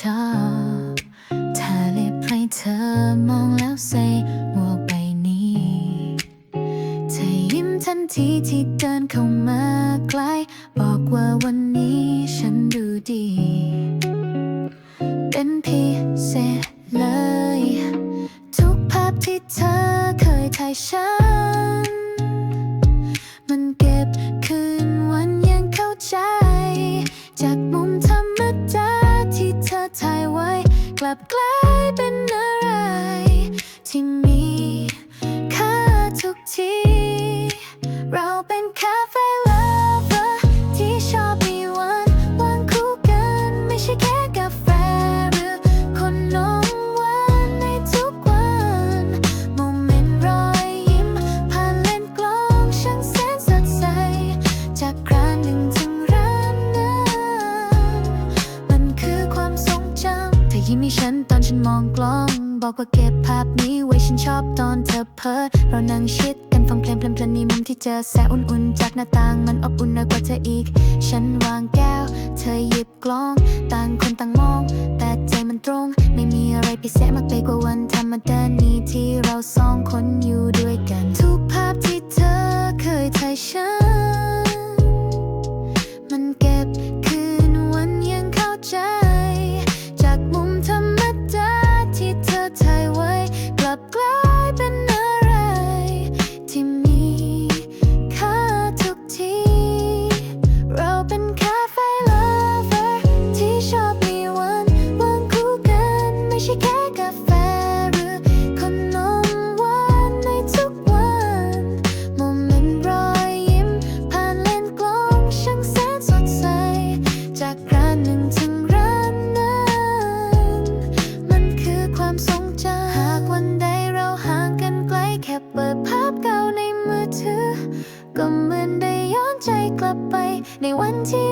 ชอบถ้าเลยบให้เธอมองแล้วใส่หมวไปนี้เธอยิ้มทันทีที่เดินเข้ามาใกล้ บอกว่าวันนี้ฉันดูดี เป็นพิเศษเลย ทุกภาพที่เธอเคยถ่ายฉัน ที่มีฉันตอนฉันมองกล้อง บอกว่าเก็บภาพนี้ไว้ฉันชอบตอนเธอเพ้อเรานั่งชิดกันฟังเพลงเพลินๆในมุมที่เจอแสงอุ่นๆ จากหน้าต่างมันอบอุ่นน้อยกว่าเธออีก ฉันวางแก้ว เธอหยิบกล้อง ต่างคนต่างมอง แต่ใจมันตรง ไม่มีอะไรพิเศษมากไปกว่าวันธรรมดานี้ที่เราสองคนอยู่ ไกเปิดภาพเก่าในมือถือ ก็เหมือนได้ย้อนใจกลับไปในวันที่